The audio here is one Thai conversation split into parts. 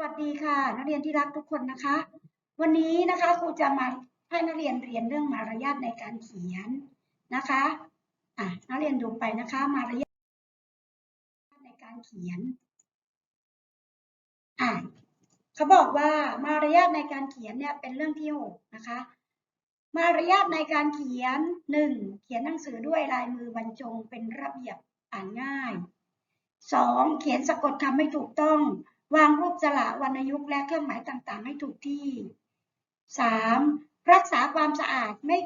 วัสดีค่ะ นักเรียนที่รักทุกคนนะคะ วันนี้นะคะครูจะมาให้นักเรียนเรียนเรื่องมารยาทในการเขียนนะคะอะนักเรียนดูไปนะคะ มารยาทในการเขียนอะเขาบอกว่ามารยาทในการเขียนเนี่ยเป็นเรื่องที่หกนะคะ มารยาทในการเขียนหนึ่งเขียนหนังสือด้วยลายมือบรรจงเป็นระเบียบอ่านง่ายสองเขียนสะกดคำให้ถูกต้อง วางรูปสระวรรณยุกต์และเครื่องหมายต่างๆ ให้ถูกที่ 3. รักษาความสะอาดไม่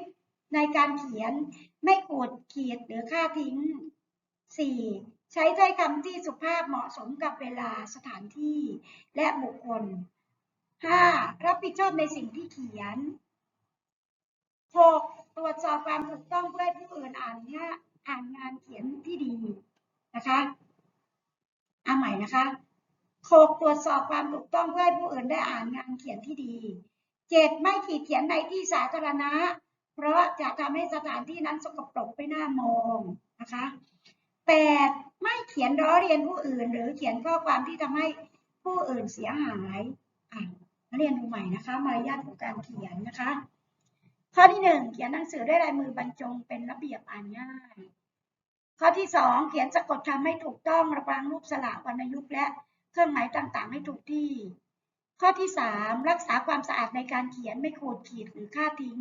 ในการเขียนไม่ขูดขีดหรือฆ่าทิ้ง 4. ใช้ถ้อยคำที่สุภาพเหมาะสมกับเวลาสถานที่และบุคคล 5. รับผิดชอบในสิ่งที่เขียน 6. ตรวจสอบความถูกต้องเพื่อให้ผู้อื่นอ่านงานอ่านงานเขียนที่ดีนะคะเอาใหม่นะคะ หกตรวจสอบความถูกต้องเพื่อให้ผู้อื่นได้อ่านงานเขียนที่ดีเจ็ดไม่ขีดเขียนในที่สาธารณะ เพราะจะทำให้สถานที่นั้นสกปรกไม่น่ามองนะคะแปดไม่เขียนล้อเรียนผู้อื่น หรือเขียนข้อความที่ทำให้ผู้อื่นเสียหายอะมาเรียนดูใหม่นะคะมารยาทของการเขียนนะคะ ข้อที่หนึ่งเขียนหนังสือด้วยลายมือบรรจงเป็นระเบียบอ่านง่ายข้อที่สองเขียนสะกดคำให้ถูกต้องระวางรูปสระวรรณยุกต์และ เครื่องหมายต่างๆ ให้ถูกที่ ข้อที่ 3 รักษาความสะอาดในการเขียนไม่ขูดขีดหรือฆ่าทิ้ง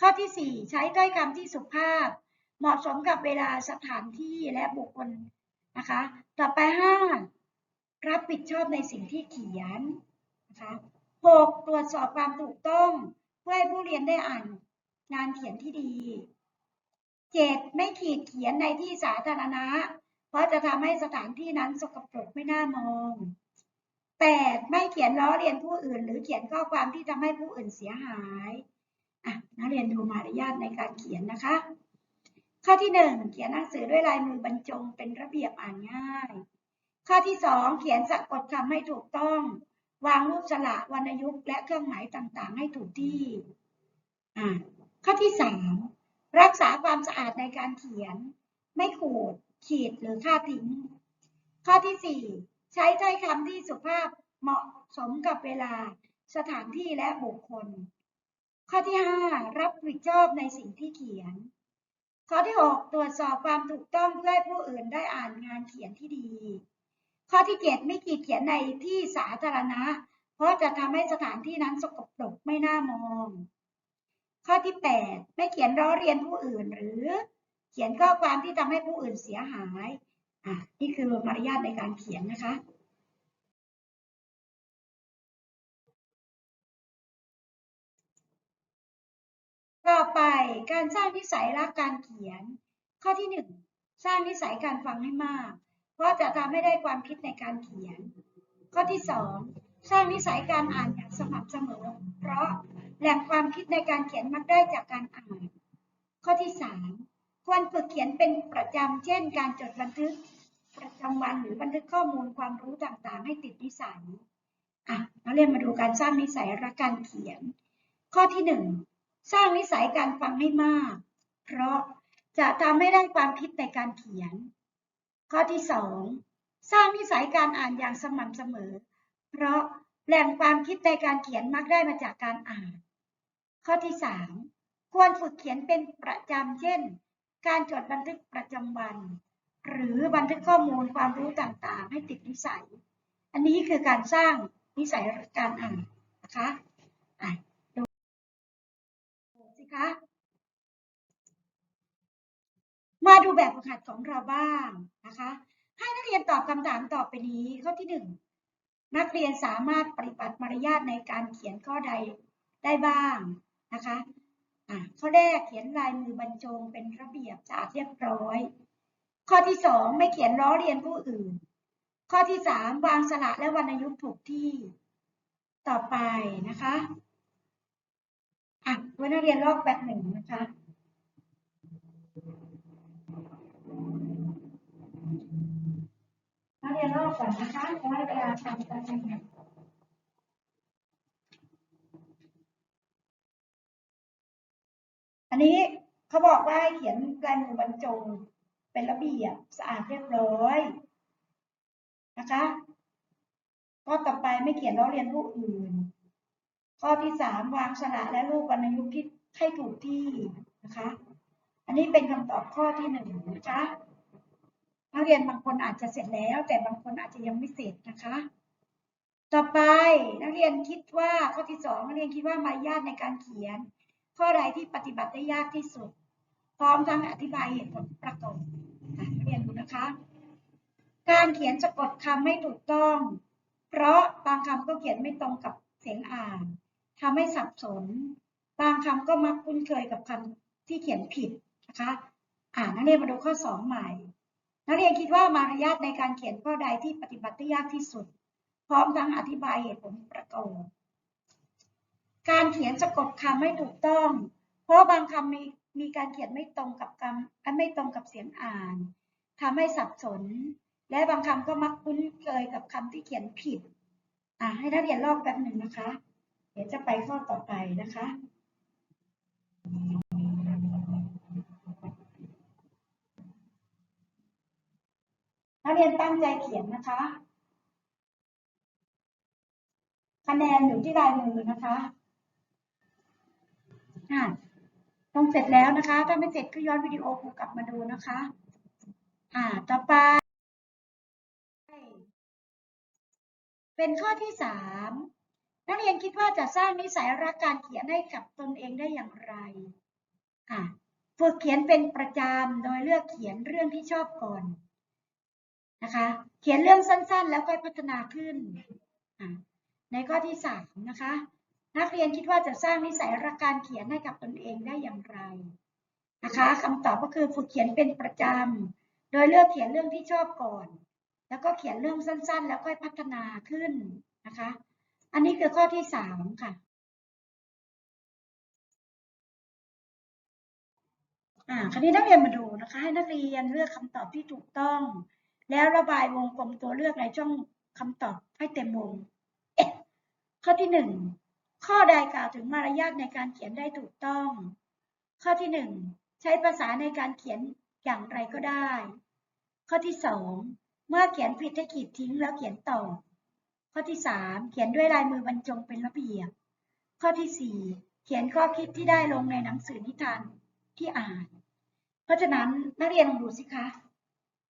ข้อที่ 4 ใช้ถ้อยคำที่สุภาพ เหมาะสมกับเวลาสถานที่และบุคคลนะคะ ต่อไป 5 รับผิดชอบในสิ่งที่เขียนนะคะ 6. ตรวจสอบความถูกต้องเพื่อให้ผู้เรียนได้อ่านงานเขียนที่ดี 7. ไม่ขีดเขียนในที่สาธารณะ เพราะจะทำให้สถานที่นั้นสกปรกไม่น่ามอง 8. ไม่เขียนล้อเลียนผู้อื่น หรือเขียนข้อความที่ทำให้ผู้อื่นเสียหายอะนักเรียนดูมารยาทในการเขียนนะคะ ข้อที่ 1 เขียนหนังสือด้วยลายมือบรรจงเป็นระเบียบอ่านง่าย ข้อที่ 2 เขียนสะกดคำให้ถูกต้อง วางรูปสระวรรณยุกต์และเครื่องหมายต่างๆ ให้ถูกที่อะข้อที่ 3 รักษาความสะอาดในการเขียน ไม่ขูด ขีดหรือฆ่าทิ้ง ข้อที่ 4 ใช้ถ้อยคำที่สุภาพเหมาะสมกับเวลา สถานที่และบุคคล ข้อที่ 5 รับผิดชอบในสิ่งที่เขียน ข้อที่ 6 ตรวจสอบความถูกต้องเพื่อให้ผู้อื่นได้อ่านงานเขียนที่ดี ข้อที่ 7 ไม่ขีดเขียนในที่สาธารณะ เพราะจะทำให้สถานที่นั้นสกปรกไม่น่ามอง ข้อที่ 8 ไม่เขียนล้อเรียนผู้อื่นหรือ เขียนข้อความที่ทำให้ผู้อื่นเสียหายอะนี่คือมารยาทในการเขียนนะคะ ต่อไปการสร้างนิสัยรักการเขียน ข้อที่1สร้างนิสัยการฟังให้มาก เพราะจะทำให้ได้ความคิดในการเขียน ข้อที่2สร้างนิสัยการอ่านอย่างสม่ำเสมอ เพราะแหล่งความคิดในการเขียนมักได้จากการอ่าน ข้อที่3 ควรฝึกเขียนเป็นประจำ เช่น การจดบันทึกประจำวันหรือบันทึกข้อมูลความรู้ต่างๆ ให้ติดนิสัยอะเราเรียนมาดูการสร้างนิสัยรักการเขียน ข้อที่ 1 สร้างนิสัยการฟังให้มาก เพราะจะทำให้ได้ความคิดในการเขียน ข้อที่ 2 สร้างนิสัยการอ่านอย่างสม่ำเสมอ เพราะแหล่งความคิดในการเขียนมักได้มาจากการอ่าน ข้อที่ 3 ควรฝึกเขียนเป็นประจำเช่น การจดบันทึกประจำวัน หรือบันทึกข้อมูลความรู้ต่างๆ ให้ติดนิสัย อันนี้คือการสร้างนิสัยการอ่านนะคะอะดูสิคะ มาดูแบบฝึกหัดของเราบ้างนะคะ ให้นักเรียนตอบคำถามต่อไปนี้ข้อที่หนึ่งนักเรียนสามารถปฏิบัติมารยาทในการเขียนข้อใดได้บ้างนะคะ อะข้อแรกเขียนลายมือบรรจงเป็นระเบียบสะอาดเรียบร้อย ข้อที่สองไม่เขียนล้อเลียนผู้อื่น ข้อที่สามวางสระและวรรณยุกต์ถูกที่ต่อไปนะคะอะวันนักเรียนลอกแบบหนึ่งนะคะนักเรียนรอบก่อนนะคะจะให้เวลาทำกันยังอั นนี้เขาบอกว่าเขียนลายมือบรรจงเป็นระเบียบสะอาดเรียบร้อยนะคะข้อต่อไปไม่เขียนล้อเลียนผู้อื่น ข้อที่สามวางสระและรูปวรรณยุกต์ที่ให้ถูกที่นะคะ อันนี้เป็นคำตอบข้อที่หนึ่งนะคะนักเรียนบางคนอาจจะเสร็จแล้ว แต่บางคนอาจจะยังไม่เสร็จนะคะ ต่อไปนักเรียนคิดว่าข้อที่สองนักเรียนคิดว่ามารยาทในการเขียน ข้อใดที่ปฏิบัติได้ยากที่สุด พร้อมทั้งอธิบายเหตุผลประกอบเรียนดูนะคะ การเขียนสะกดคำไม่ถูกต้อง เพราะบางคำก็เขียนไม่ตรงกับเสียงอ่านทำให้สับสน บางคำก็มักคุ้นเคยกับคำที่เขียนผิดนะคะอ่านักเรียนมาดูข้อสองใหม่ นักเรียนคิดว่ามารยาทในการเขียนข้อใดที่ปฏิบัติได้ยากที่สุด พร้อมทั้งอธิบายเหตุผลประกอบ การเขียนสะกดคำไม่ถูกต้อง เพราะบางคำมีมีการเขียนไม่ตรงกับคำอะไม่ตรงกับเสียงอ่านทำให้สับสน และบางคำก็มักคุ้นเคยกับคำที่เขียนผิดอะให้นักเรียนลอกแป๊บหนึ่งนะคะ เดี๋ยวจะไปข้อต่อไปนะคะนักเรียนตั้งใจเขียนนะคะ คะแนนอยู่ที่ลายมือนะคะ ต้องเสร็จแล้วนะคะ ถ้าไม่เสร็จก็ย้อนวิดีโอครูกลับมาดูนะคะ อ่า ต่อไป เป็นข้อที่สามนักเรียนคิดว่าจะสร้างนิสัยรักการเขียนให้กับตนเองได้อย่างไร อะฝึกเขียนเป็นประจำโดยเลือกเขียนเรื่องที่ชอบก่อนนะคะ เขียนเรื่องสั้นๆ แล้วค่อยพัฒนาขึ้น ในข้อที่สามนะคะ นักเรียนคิดว่าจะสร้างนิสัยรักการเขียนให้กับตนเองได้อย่างไรนะคะคำตอบก็คือฝึกเขียนเป็นประจำ โดยเลือกเขียนเรื่องที่ชอบก่อน แล้วก็เขียนเรื่องสั้นๆ แล้วค่อยพัฒนาขึ้นนะคะ อันนี้คือข้อที่สามค่ะอ่าคราวนี้นักเรียนมาดูนะคะ ให้นักเรียนเลือกคำตอบที่ถูกต้อง แล้วระบายวงกลมตัวเลือกในช่องคำตอบให้เต็มวงข้อที่หนึ่ง ข้อใดกล่าวถึงมารยาทในการเขียนได้ถูกต้อง ข้อที่หนึ่งใช้ภาษาในการเขียนอย่างไรก็ได้ ข้อที่สองเมื่อเขียนผิดให้ขีดทิ้งแล้วเขียนต่อ ข้อที่สามเขียนด้วยลายมือบรรจงเป็นระเบียบ ข้อที่สี่เขียนข้อคิดที่ได้ลงในหนังสือนิทานที่อ่าน เพราะฉะนั้นนักเรียนลองดูสิคะ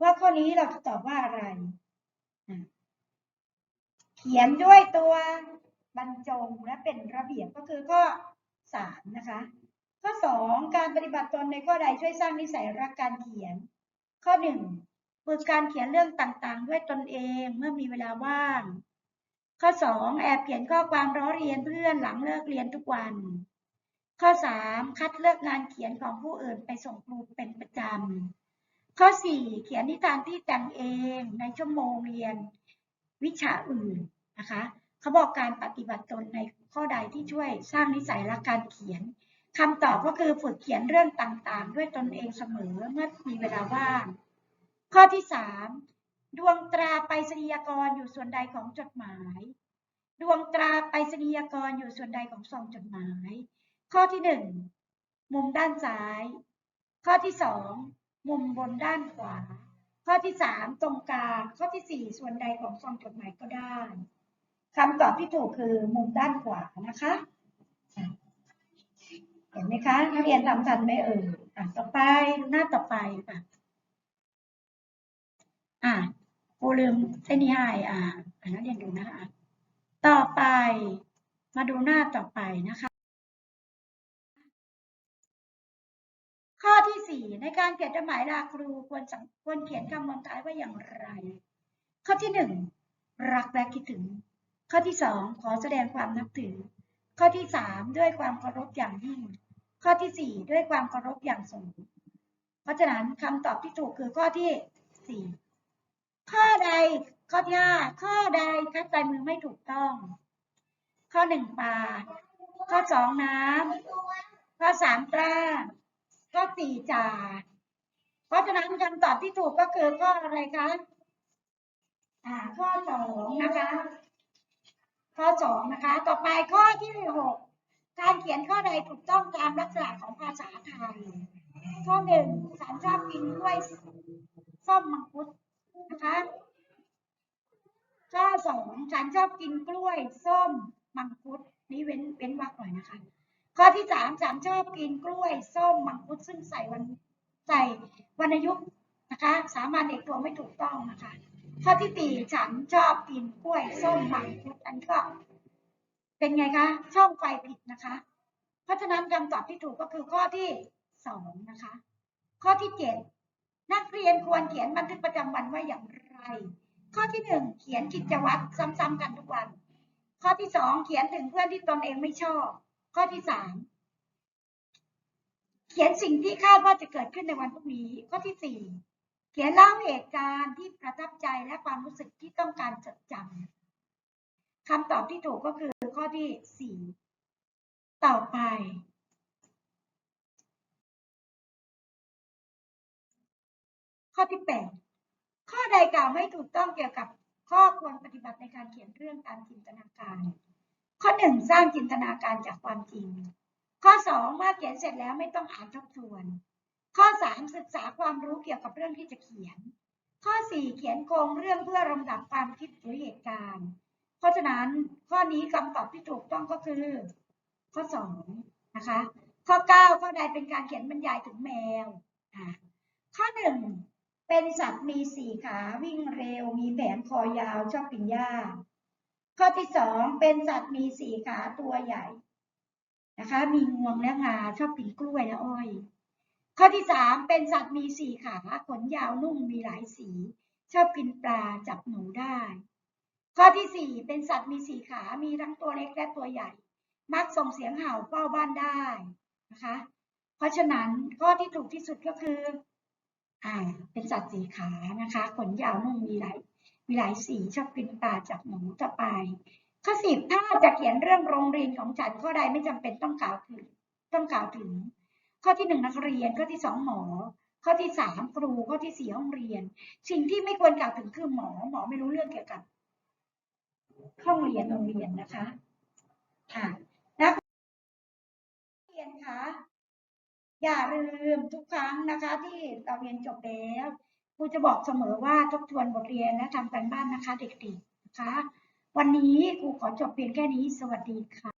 ว่าข้อนี้เราจะตอบว่าอะไร เขียนด้วยตัว บรรจงและเป็นระเบียบก็คือข้อสามนะคะ ข้อสองการปฏิบัติตนในข้อใดช่วยสร้างนิสัยรักการเขียน ข้อหนึ่งฝึกการเขียนเรื่องต่างๆ ด้วยตนเองเมื่อมีเวลาว่าง ข้อสองแอบเขียนข้อความร้อเรียนเพื่อนหลังเลิกเรียนทุกวัน ข้อสามคัดเลือกงานเขียนของผู้อื่นไปส่งครูเป็นประจำ ข้อสี่เขียนนิทานที่แต่งเองในชั่วโมงเรียนวิชาอื่นนะคะ เขาบอกการปฏิบัติตนในข้อใดที่ช่วยสร้างนิสัยรักการเขียนคำตอบก็คือฝึกเขียนเรื่องต่างๆ ด้วยตนเองเสมอเมื่อมีเวลาว่าง ข้อที่สามดวงตราไปรษณียกรอยู่ส่วนใดของจดหมาย ดวงตราไปรษณียกรอยู่ส่วนใดของซองจดหมาย ข้อที่หนึ่งมุมด้านซ้าย ข้อที่สองมุมบนด้านขวา ข้อที่สามตรงกลางข้อที่สี่ส่วนใดของซองจดหมายก็ได้ คำตอบที่ถูกคือมุมด้านขวานะคะเห็นไหมคะนักเรียนทำทันไหมเอ่ยอะต่อไปหน้าต่อไปค่ะ อะครูลืมเส้นนี้ให้อะอะนักเรียนดูนะคะต่อไป มาดูหน้าต่อไปนะคะ ข้อที่สี่ในการเขียนจดหมายลาครูควรควรเขียนคำลงท้ายว่าอย่างไร ข้อที่หนึ่งรักและคิดถึง ข้อที่สองขอแสดงความนับถือ ข้อที่สามด้วยความเคารพอย่างยิ่ง ข้อที่สี่ด้วยความเคารพอย่างสูง เพราะฉะนั้นคำตอบที่ถูกคือข้อที่สี่ข้อใดข้อที่ห้าข้อใดคัดลายมือไม่ถูกต้อง ข้อหนึ่งปลาข้อสองน้ำข้อสามปลาข้อสี่จ่าเพราะฉะนั้นคำตอบที่ถูกก็คือข้ออะไรคะอ่าข้อสองนะคะ ข้อสองนะคะ ต่อไปข้อที่หกการเขียนข้อใดถูกต้องตามลักษณะของภาษาไทย ข้อหนึ่งฉันชอบกินกล้วยส้มมังคุดนะคะ ข้อสองฉันชอบกินกล้วยส้มมังคุดนี่เว้นเว้นวรรคหน่อยนะคะ ข้อที่สามฉันชอบกินกล้วยส้มมังคุดซึ่งใส่วันใส่วรรณยุกต์นะคะ สามัญเอกตัวไม่ถูกต้องนะคะ ข้อที่สี่ฉันชอบกินกล้วยส้มมังคุดอันนี้ก็เป็นไงคะ ช่องไฟผิดนะคะ เพราะฉะนั้นคำตอบที่ถูกก็คือข้อที่สองนะคะ ข้อที่เจ็ดนักเรียนควรเขียนบันทึกประจำวันว่าอย่างไร ข้อที่หนึ่งเขียนกิจวัตรซ้ำๆกันทุกวัน ข้อที่สองเขียนถึงเพื่อนที่ตนเองไม่ชอบ ข้อที่สามเขียนสิ่งที่คาดว่าจะเกิดขึ้นในวันพรุ่งนี้ ข้อที่สี่เขียนเล่าเหตุการณ์ที่ประทับใจและความรู้สึกที่ต้องการจดจำคำตอบที่ถูกก็คือข้อที่สี่ต่อไป ข้อที่แปดข้อใดกล่าวไม่ถูกต้องเกี่ยวกับข้อควรปฏิบัติในการเขียนเรื่องตามจินตนาการ ข้อหนึ่งสร้างจินตนาการจากความจริง ข้อสองเมื่อเขียนเสร็จแล้วไม่ต้องอ่านทบทวน ข้อสามศึกษาความรู้เกี่ยวกับเรื่องที่จะเขียน ข้อสี่เขียนโครงเรื่องเพื่อลำดับความคิดหรือเหตุการณ์ เพราะฉะนั้นข้อนี้คำตอบที่ถูกต้องก็คือ ข้อสองนะคะข้อเก้าข้อใดเป็นการเขียนบรรยายถึงแมวข้อหนึ่งเป็นสัตว์มีสี่ขาวิ่งเร็ว มีแผงคอยาวชอบกินหญ้าข้อที่สองเป็นสัตว์มีสี่ขาตัวใหญ่นะคะ มีงวงและงาชอบกินกล้วยและอ้อย ข้อที่สามเป็นสัตว์มีสี่ขาขนยาวนุ่มมีหลายสี ชอบกินปลาจับหนูได้ ข้อที่สี่เป็นสัตว์มีสี่ขา มีทั้งตัวเล็กและตัวใหญ่ มักส่งเสียงเห่าเฝ้าบ้านได้นะคะ เพราะฉะนั้นข้อที่ถูกที่สุดก็คืออ่าเป็นสัตว์สีขานะคะ ขนยาวนุ่มมีหลายมีหลายสีชอบกินปลาจับหนูต่อไป ข้อสิบถ้าจะเขียนเรื่องโรงเรียนของฉันข้อใดไม่จำเป็นต้องกล่าวถึงต้องกล่าวถึง ข้อที่หนึ่งนักเรียน ข้อที่สองหมอ ข้อที่สามครู ข้อที่สี่ห้องเรียน สิ่งที่ไม่ควรกล่าวถึงคือหมอ หมอไม่รู้เรื่องเกี่ยวกับห้องเรียนโรงเรียนนะคะอ่านักเรียนคะอย่าลืมทุกครั้งนะคะ ที่เราเรียนจบแล้วครูจะบอกเสมอว่าทบทวนบทเรียนและทำการบ้านนะคะ เด็กๆนะคะ วันนี้ครูขอจบเพียงแค่นี้สวัสดีค่ะ